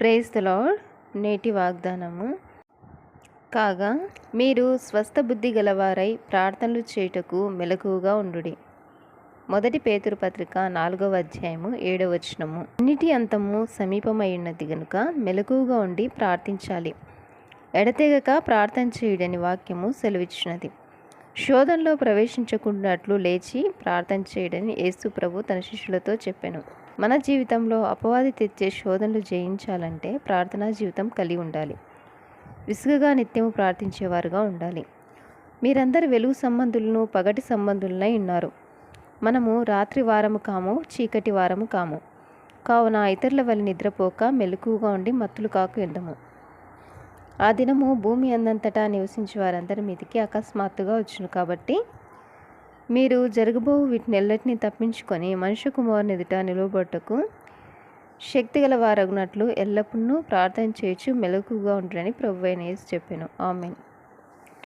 ప్రేస్తలో నేటి వాగ్దానము. కాగా మీరు స్వస్థ బుద్ధి గలవారై ప్రార్థనలు చేయుటకు మెలకువగా ఉండుడి. మొదటి పేతురు పత్రిక నాలుగవ అధ్యాయము ఏడవ వచనము. అన్నిటి అంతము సమీపమై ఉన్నది గనుక మెలకువగా ఉండి ప్రార్థించాలి. ఎడతెగక ప్రార్థన చేయుడని వాక్యము సెలవిచ్చినది. శోధనలో ప్రవేశించకున్నట్లు లేచి ప్రార్థన చేయడని యేసు ప్రభు తన శిష్యులతో చెప్పాను. మన జీవితంలో అపవాది తెచ్చే శోధనలు జయించాలంటే ప్రార్థనా జీవితం కలిగి ఉండాలి. విసుగుగా నిత్యము ప్రార్థించేవారుగా ఉండాలి. మీరందరు వెలుగు సంబంధులను పగటి సంబంధులనై ఉన్నారు. మనము రాత్రి వారము కాము చీకటి వారము కాము. కావున ఇతరుల వల్ల నిద్రపోక మెలకువగా ఉండి మత్తులు కాకు ఎందము. ఆ దినము భూమి అందంతటా నివసించే వారందరి మీదకి అకస్మాత్తుగా వచ్చును కాబట్టి మీరు జరగబో వీటినెల్లటినీ తప్పించుకొని మనుష్య కుమారుని ఎదుట నిలవబడుటకు శక్తి గల వారగునట్లు ఎల్లప్పుడూ ప్రార్థన చేయొచ్చు మెలకుగా ఉంటారని ప్రభు అయిన చెప్పాను. ఆమెన్.